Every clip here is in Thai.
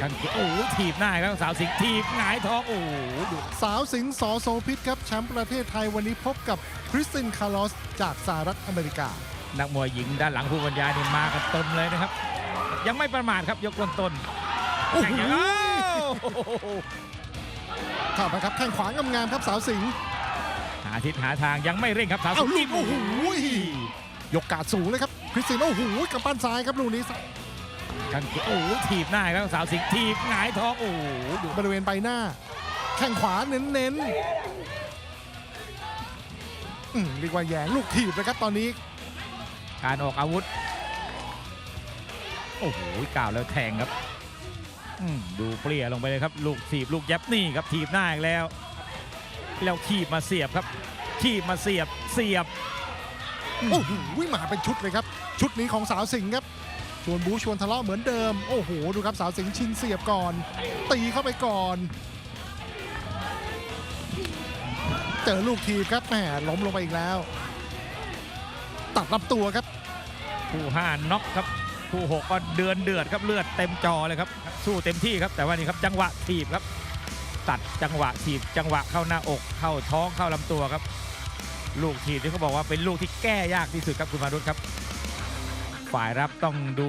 กันโอ้โหถีบหน้าอีกแล้วสาวสิงห์ถีบหงายท้องโอ้โหดูสาวสิงห์สอโสพิษครับแชมป์ประเทศไทยวันนี้พบกับคริสตินคาร์ลอสจากสหรัฐอเมริกา นักมวยหญิงด้านหลังผู้บรรยายนี่มากันเต็มเลยนะครับ ยังไม่ประมาทครับยกต้นต้นโอ้โหแข่งอย่างอ้าวเข้าไปครับแข้งขวางามๆครับสาวสิงห์หาทิศหาทางยังไม่เร่งครับสาวสิเอ้างห์ลูกโอ้โหยกกาดสูงเลยครับคริสตินโอ้โหกำปั้นซ้ายครับลูกนี้ กันโอ้โหถีบหน้าอีกแล้วสาวสิงห์ถีบหงายท้องโอ้โหดูบริเวณใบหน้า แข้งขวาเน้นๆอืมเรียกว่าแหยงลูกถีบนะครับตอนนี้ การออกอาวุธ โอ้โหก้าวแล้วแทงครับอืมดูเปลี่ยลงไปเลยครับ ลูกถีบลูกยับนี่ครับถีบหน้าอีกแล้ว แล้วขีบมาเสียบครับขีบมาเสียบเสียบ โอ้โหมาเป็นชุดเลยครับ ชุดนี้ของสาวสิงห์ครับ ชวนบูชวนทะเลาะเหมือนเดิม โอ้โห ดูครับสาวสิงห์ชิงเสียบก่อน ตีเข้าไปก่อน เจอลูกทีครับแหมล้มลงไปอีกแล้ว ตัดลำตัวครับ คู่ห้าน็อกครับคู่หกก็เดือนเดือดครับเลือดเต็มจอเลยครับ สู้เต็มที่ครับแต่ว่านี่ครับจังหวะถีบครับ ตัดจังหวะถีบจังหวะเข้าหน้าอกเข้าท้องเข้าลำตัวครับ ลูกถีบที่เขาบอกว่าเป็นลูกที่แก้ยากที่สุดครับคุณมารุตครับ ฝ่ายรับต้องดู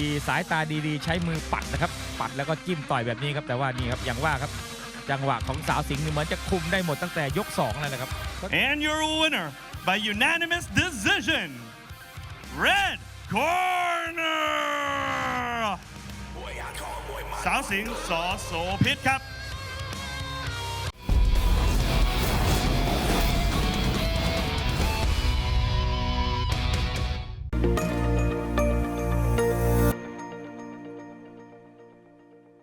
ดีๆ สายตาดีๆ ใช้มือปัดนะครับ ปัดแล้วก็จิ้มต่อยแบบนี้ครับ แต่ว่านี่ครับอย่างว่าครับ จังหวะของสาวสิงห์นี่เหมือนจะคุมได้หมดตั้งแต่ยกสองเลยนะครับ And your winner by unanimous decision, red corner. สาวสิงห์สอโสพิษครับ